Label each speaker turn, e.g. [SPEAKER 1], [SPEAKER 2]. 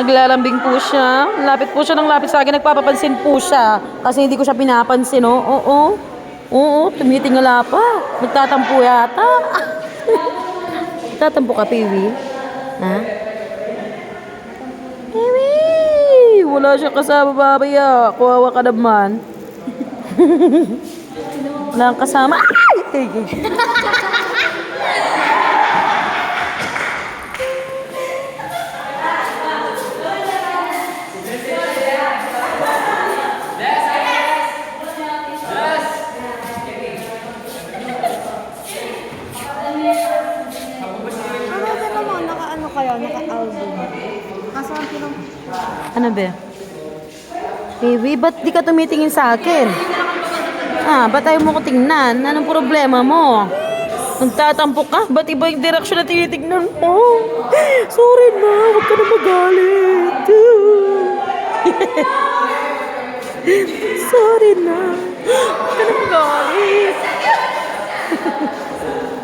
[SPEAKER 1] Naglalambing po siya. Lapit po siya ng lapit sa akin. Nagpapapansin po siya. Kasi hindi ko siya pinapansin, oh. Oo. Oo, tumitingala pa. Nagtatampo yata. Tatampo ka, Piwi? Ha? Piwi! Wala siya kasama, babaya. Kuwawa ka naman. Wala kasama. Ay!
[SPEAKER 2] kayo, naka-album. Kaso ang pinang...
[SPEAKER 1] Ano ba? Baby, ba't di ka tumitingin sa akin? Ah, ba't ayaw mo ko tingnan? Anong problema mo? Nagtatampo ka? Ba't iba yung direksyon na tinitignan mo? Sorry na, huwag ka na magalit. Sorry na. Huwag ka na magalit.